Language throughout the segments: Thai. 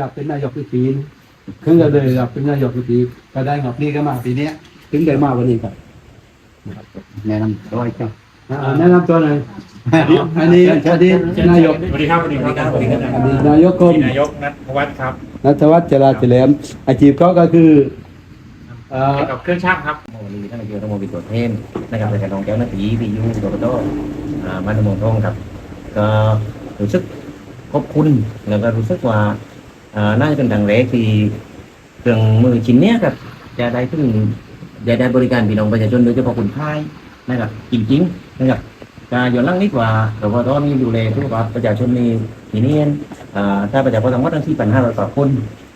รับเป็นนายกทุกปีนะถึงจะเลยรับเป็นนายกทุกปีก็ได้งบนี้ก็มาปีเนี้ยถึงได้มาวันนี้ครับแนะนำร้อยเจ้าอ่าแนะนำตัวหน่อยอันนี้อันนี้นายกสวัสดีครับสวัสดีครับสวัสดีครับอันนี้นายกกรมนายกนัทวัฒน์ครับนัทวัฒน์จราเฉลิมอาชีพเขาก็คือเอ่อเกี่ยวกับเครื่องช่างครับวันนี้ท่านนายกรัฐมนตรีตัวเทนนะครับในการลงเจ้าหน้าที่พียูโดโดอ่าบ้านตะมงทองครับ ก็รู้สึกขอบคุณแล้วก็รู้สึกว่าอ่า น่าจะเป็นทางแรกที่เครื่องมือชิ้นเนี้ยครับ จะได้ถึงจะได้บริการพี่น้องประชาชนโดยเฉพาะคนไทยนะครับจริงๆนะครับการย้อนหลังนิดว่าเราก็ต้องมีดูแลทุกภาคประชาชนในทีนี้ถ้าประชาชนทั้งหมดทั้งที่ปัญหาเราต่อคน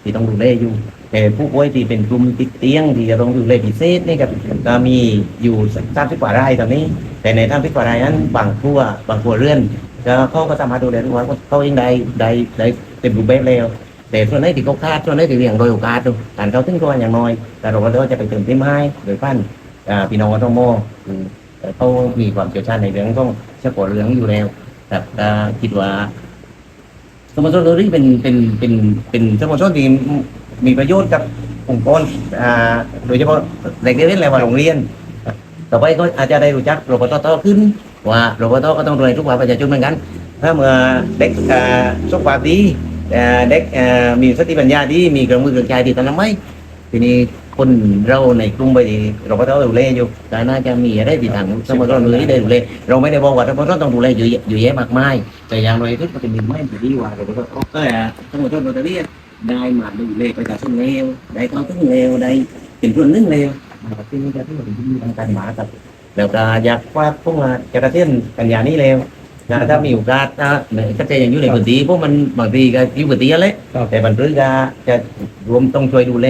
ที่ต้องดูแลอยู่ แต่ผู้ป่วยที่เป็นกลุ่มติดเตียงที่จะต้องดูแลพิเศษนี่ครับก็มีอยู่สามสิบกว่ารายตอนนี้ แต่ในทางพิกว่ารายนั้นบางครัวบางครัวเรือนก็เขาก็สามารถดูแลทุกวันเขาเองได้ได้ได้เต็มรูปแบบแล้ว แต่ส่วนไหนที่เขาคาดส่วนไหนที่เรียงโดยโอกาสดูการเขาถึงตัวอย่างน้อย แต่เราก็จะไปเติมเต็มให้โดยพันอ่าพี่น้องก็ต้องโมอืมแต่เขามีความเชี่ยวชาญในเรื่องต้องเฉพาะเรื่องอยู่แล้วแต่ก็คิดว่าสโมสรโรลี่เป็นเป็นเป็นเป็นสโมสรที่มีประโยชน์กับองค์กรอ่าโดยเฉพาะเด็กเรียนอะไรว่าโรงเรียน ต่อไปก็อาจจะได้รู้จักรปตโตขึ้น ว่ารปตก็ต้องดูแลทุกภาคประชาชนเหมือนกัน ถ้าเมื่อเด็กอ่าสุขภาพดีอ่า เด็กมีสติปัญญาดีมีเครื่องมือเครื่องใจดีตอนนั้นไหมทีนี้คนเราในกลุ่มไปเรปตดูแลอยู่แต่น่าจะมีอะไรที่ทางสมรมือที่ได้ดูแลเราไม่ได้บอกว่าสมรปตต้องดูแลอยู่อยู่แยะมากมายแต่อย่างไรที่มันจะมีไม่ดีกว่ารปตก็สมรโรตารี่ได้มาดูแลไประชาชนเร็วได้เข้าถึงเร็วได้เป็นส่วนนึ่งเร็วที่นี่จะที่มันมีทางการหมากับแล้วก็อยากว่าพวกมาจะกระเทียนกันยานี้แล้ว นะถ้ามีโอกาสนะเนี่ยก็จะยังอยู่ในพื้นที่พวกมันบางทีก็อยู่พื้นที่อะไรครับแต่บรรพฤก็จะรวมต้องช่วยดูแล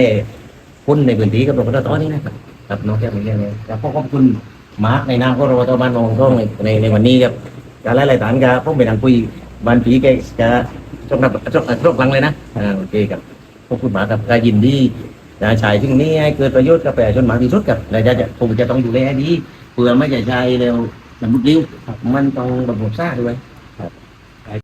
คนในพื้นที่กับรปตนี่นะครับกับน้องแก้วอย่างเงี้ยเลยแล้วขอบคุณมาร์กในนามของรปตบ้านมองท้องในในในวันนี้ครับการไล่ไล่ฐานกับพวกไปทางคุยบ้านผีแกจะชกนับชกชกหลังเลยนะอ่าโอเคครับขอบคุณมากครับก็ยินดีจะใช้ที่นี้ให้เกิดประโยชน์กับประชาชนมากที่สุดครับและจะจะคงจะต้องดูแลให้ดีเพื่อไม่จะใช้เร็วสมมติเร็ว มันต้องระบบซ่าด้วย